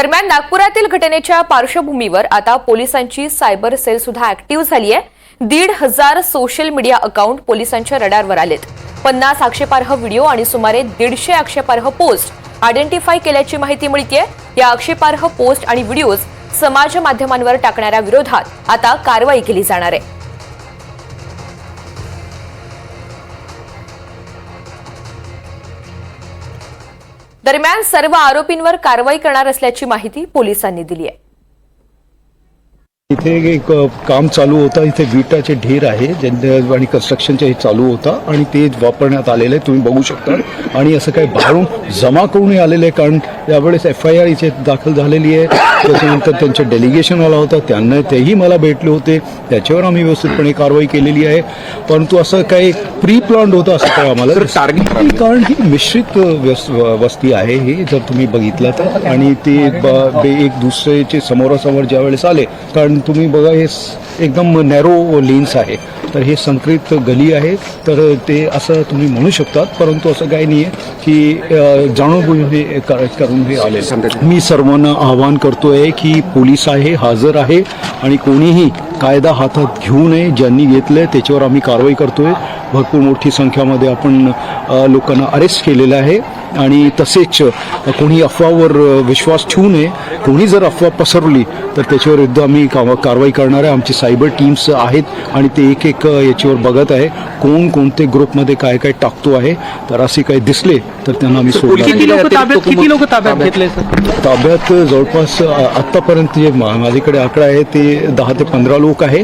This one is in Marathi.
दरम्यान नागपुरातील घटनेच्या पार्श्वभूमीवर आता पोलिसांची सायबर सेल सुद्धा ऍक्टिव्ह झाली आहे दीड हजार सोशल मीडिया अकाउंट पोलिसांच्या रडारवर आलेत. पन्नास आक्षेपार्ह व्हिडिओ आणि सुमारे दीडशे आक्षेपार्ह पोस्ट आयडेंटिफाय केल्याची माहिती मिळते या आक्षेपार्ह पोस्ट आणि व्हिडिओज समाज माध्यमांवर टाकणाऱ्या विरोधात आता कारवाई केली जाणार आहे. दरम्यान सर्व आरोपींवर कारवाई करणार असल्याची माहिती पोलिसांनी दिली आहे. इथे एक काम चालू होतं. इथे विटाचे ढेर आहे आणि कन्स्ट्रक्शनचे हे चालू होता. आणि ते वापरण्यात आलेलं आहे तुम्ही बघू शकता. आणि असं काही बाहेरून जमा करूनही आलेलं आहे कारण यावेळेस एफ आय आर इथे दाखल झालेली आहे. त्याच्यानंतर त्यांचे डेलिगेशन आला होता. त्यांना तेही मला भेटले होते. त्याच्यावर आम्ही व्यवस्थितपणे कारवाई केलेली आहे. परंतु असं काही प्री प्लॉन्ड होतं असं काही आम्हाला दिसलं. कारण ही मिश्रित वस्ती आहे ही जर तुम्ही बघितलं तर. आणि ते एक दुसऱ्याचे समोरासमोर ज्या वेळेस आले कारण तुम्ही बघा हे एकदम नॅरो लेन्स आहे. तर हे संकरित गली आहे. तर ते असं तुम्ही म्हणू शकतात परंतु असं काही नाही आहे की जाणूनबुजून हे कर- करून हे आले मी सर्वांना आवाहन करतोय की पोलीस आहे हजर आहे आणि कोणीही कायदा हातात घेऊ नये. ज्यांनी घेतलंय त्याच्यावर आम्ही कारवाई करतोय. भरपूर मोठी संख्यामध्ये आपण लोकांना अरेस्ट केलेलं आहे. आणि तसेच कोणी अफवावर विश्वास ठेवू नये कोणी जर अफवा पसरवली तर त्याच्यावर एकदा आम्ही कारवाई करणार आहे. आमची सायबर टीम्स आहेत आणि ते एक एक याच्यावर बघत आहे. कोण कोणते ग्रुपमध्ये काय काय टाकतो आहे. तर असे काही दिसले तर त्यांना आम्ही. लोक ताब्यात जवळपास आत्तापर्यंत जे माझ्याकडे आकडा आहे ते दहा ते पंधरा लोक आहे.